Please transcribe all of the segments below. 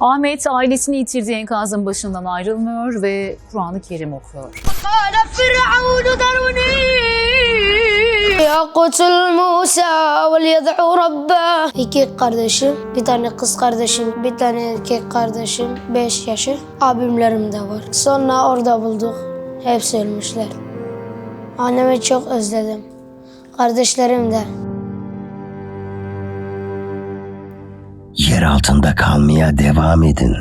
Ahmet ailesini yitirdiği enkazın başından ayrılmıyor ve Kur'an-ı Kerim okuyor. Yakut'ul Musa ve yed'u Rabbah. İki kardeşim, bir tane kız kardeşim, bir tane erkek kardeşim, beş yaşı. Abimlerim de var. Sonra orada bulduk. Hepsi ölmüşler. Annemi çok özledim. Kardeşlerim de. Yer altında kalmaya devam edin.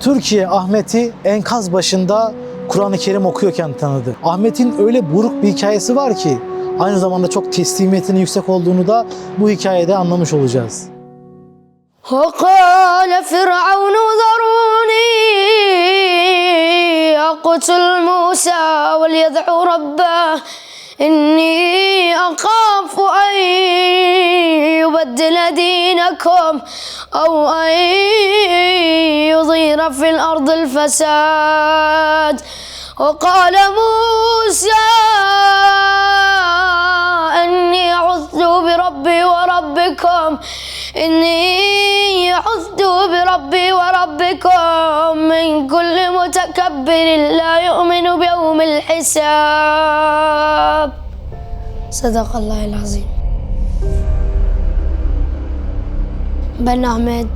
Türkiye Ahmet'i enkaz başında Kur'an-ı Kerim okuyorken tanıdı. Ahmet'in öyle buruk bir hikayesi var ki aynı zamanda çok teslimiyetinin yüksek olduğunu da bu hikayede anlamış olacağız. وقال فرعون ذروني أقتل موسى وليدعو ربه إني أخاف أن يبدل دينكم أو أن يظهر في الأرض الفساد. وقال موسى إني عذت بربي وربكم إني عذت بربي وربكم من كل متكبر لا يؤمن بيوم الحساب صدق الله العظيم Ben Ahmet,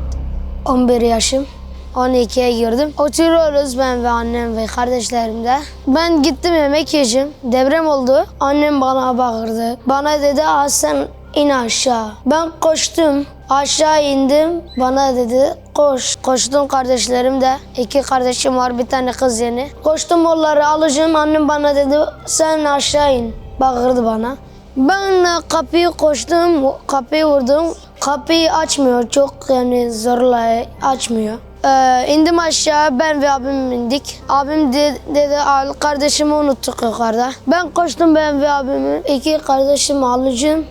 11 yaşım. 12'ye girdim. Oturuyoruz ben ve annem ve kardeşlerim de. Ben gittim yemek yiyeceğim. Deprem oldu. Annem bana bağırdı. Bana dedi "Aa, sen in aşağı. Ben koştum. Aşağı indim. Bana dedi koş. Koştum kardeşlerim de. İki kardeşim var bir tane kız yeni. Koştum onları alacağım. Annem bana dedi sen aşağı in. Bağırdı bana. Ben kapıyı koştum, kapıyı vurdum. Kapıyı açmıyor, çok yani zorla açmıyor. Ee, indim aşağı, ben ve abim indik. Abim de- dedi, "Al, kardeşimi unuttuk yukarıda. Ben koştum ben ve abimi, iki kardeşimi alacağım.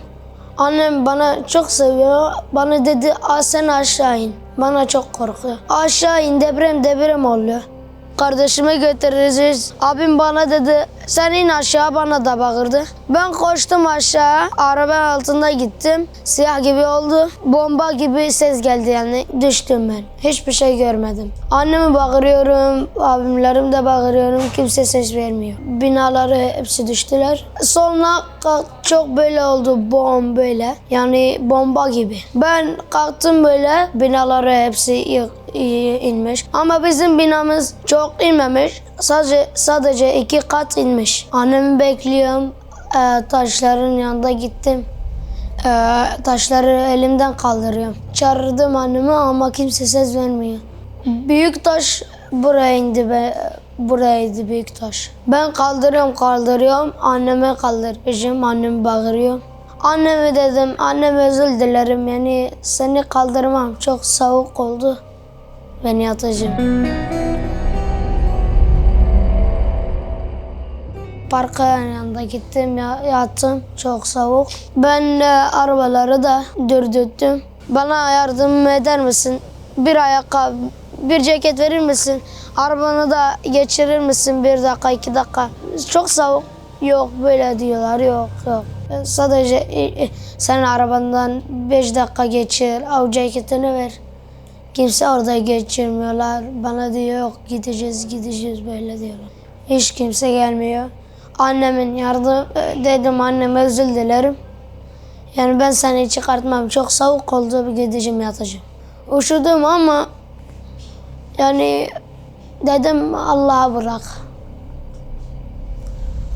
Annem bana çok seviyor. Bana dedi, sen aşağı in. Bana çok korkuyor. Aşağı in, deprem deprem oluyor. Kardeşimi götüreceğiz. Abim bana dedi sen in aşağı bana da bağırdı. Ben koştum aşağı. Arabanın altında gittim. Siyah gibi oldu. Bomba gibi ses geldi yani. Düştüm ben. Hiçbir şey görmedim. Annemi bağırıyorum. Abimlerim de bağırıyorum. Kimse ses vermiyor. Binaları hepsi düştüler. Sonra çok böyle oldu. Bom böyle. Yani bomba gibi. Ben kalktım böyle. Binaları hepsi yık, iyi inmiş. Ama bizim binamız çok inmemiş. Sadece sadece iki kat inmiş. Annemi bekliyorum. Ee, taşların yanında gittim. Ee, taşları elimden kaldırıyorum. Çağırdım annemi ama kimse ses vermiyor. Büyük taş buraya indi be. Buraydı büyük taş. Ben kaldırıyorum kaldırıyorum. Anneme kaldıracağım. Annem bağırıyor. Anneme dedim, annem özür dilerim yani seni kaldırmam. Çok soğuk oldu. Ben yatacağım. Parka yanında gittim ya, yattım. Çok soğuk. Ben de arabaları da dürdüttüm. Bana yardım eder misin? Bir ayakkabı, bir ceket verir misin? Arabanı da geçirir misin bir dakika, iki dakika? Çok soğuk. Yok böyle diyorlar. Yok yok. Sadece sen arabandan beş dakika geçir. Av ceketini ver. Kimse orada geçirmiyorlar. Bana diyor yok gideceğiz gideceğiz böyle diyorlar. Hiç kimse gelmiyor. Annemin yardım e, dedim anneme özür dilerim. Yani ben seni çıkartmam. Çok soğuk oldu gideceğim yatacağım. Üşüdüm ama yani dedim Allah'a bırak.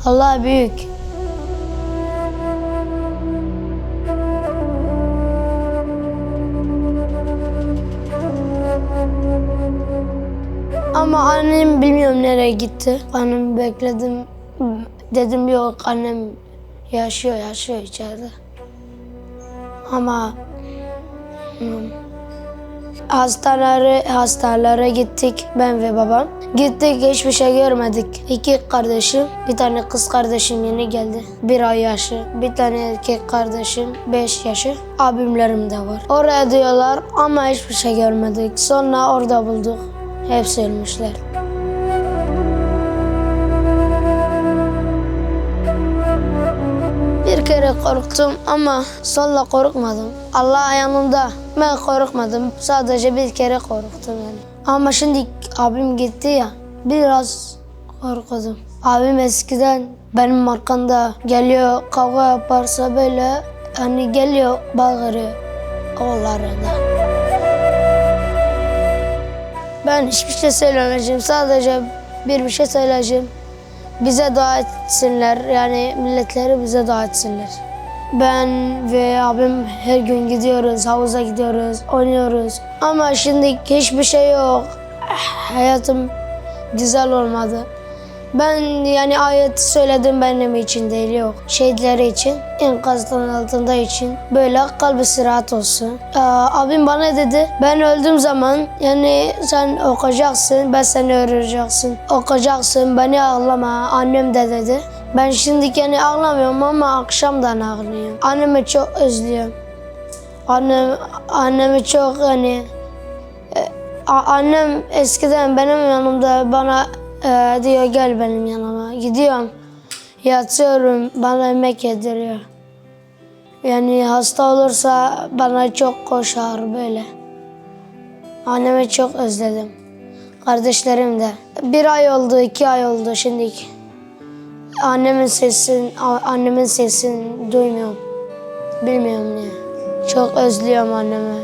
Allah büyük. Ama annem bilmiyorum nereye gitti. Annemi bekledim. Dedim yok annem yaşıyor yaşıyor içeride. Ama hmm, hastanelere, hastanelere gittik ben ve babam. Gittik hiçbir şey görmedik. İki kardeşim, bir tane kız kardeşim yeni geldi. Bir ay yaşı. Bir tane erkek kardeşim, beş yaşı. Abimlerim de var. Oraya diyorlar ama hiçbir şey görmedik. Sonra orada bulduk. Hepsi ölmüşler. Bir kere korktum ama sonra korkmadım. Allah yanımda. Ben korkmadım. Sadece bir kere korktum yani. Ama şimdi abim gitti ya. Biraz korkudum. Abim eskiden benim arkamda geliyor kavga yaparsa böyle hani geliyor bağırıyor oğullarına. Ben hiçbir şey söylemeyeceğim. Sadece bir bir şey söyleyeceğim. Bize dua etsinler. Yani milletleri bize dua etsinler. Ben ve abim her gün gidiyoruz, havuza gidiyoruz, oynuyoruz. Ama şimdi hiçbir şey yok. Hayatım güzel olmadı. Ben yani ayet söyledim benim için değil yok. Şehitleri için, enkazdan altında için böyle kalbi sıraat olsun. Ee, abim bana dedi ben öldüğüm zaman yani sen okuyacaksın, ben seni öğreteceksin. Okuyacaksın, beni ağlama. Annem de dedi. Ben şimdi yani ağlamıyorum ama akşamdan ağlıyorum. Annemi çok özlüyorum. Annem, annemi çok hani Annem eskiden benim yanımda bana e, diyor gel benim yanıma. Gidiyorum. Yatıyorum. Bana yemek yediriyor. Yani hasta olursa bana çok koşar böyle. Annemi çok özledim. Kardeşlerim de. Bir ay oldu, iki ay oldu şimdi. Annemin sesini, annemin sesini duymuyorum. Bilmiyorum niye. Çok özlüyorum annemi.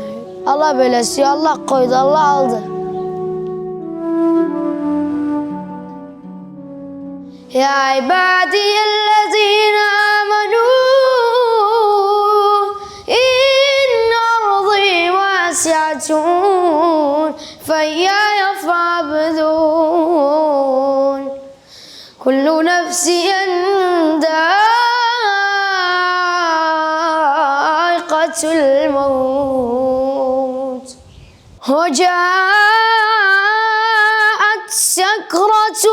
Allah böyle istiyor. Allah koydu, Allah aldı. يا عبادي الذين آمنوا إن أرضي واسعة فإياي فاعبدون كل نفس ذائقة الموت. وجاءت سكرة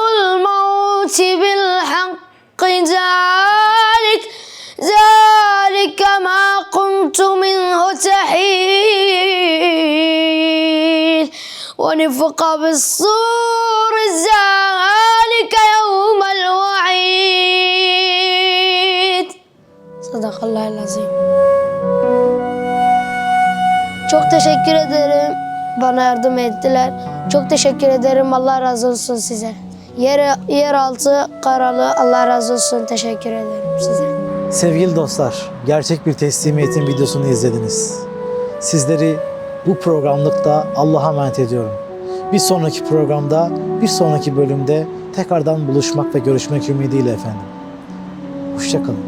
الموت بالحق ذلك ذلك ما قمت منه تحيل ونفق بالصور ذلك يوم الوعيد صدق الله العظيم Çok teşekkür ederim. Bana yardım ettiler. Çok teşekkür ederim. Allah razı olsun size. Yer, yeraltı karalı Allah razı olsun. Teşekkür ederim size. Sevgili dostlar, gerçek bir teslimiyetin videosunu izlediniz. Sizleri bu programlıkta Allah'a emanet ediyorum. Bir sonraki programda, bir sonraki bölümde tekrardan buluşmak ve görüşmek ümidiyle efendim. Hoşçakalın.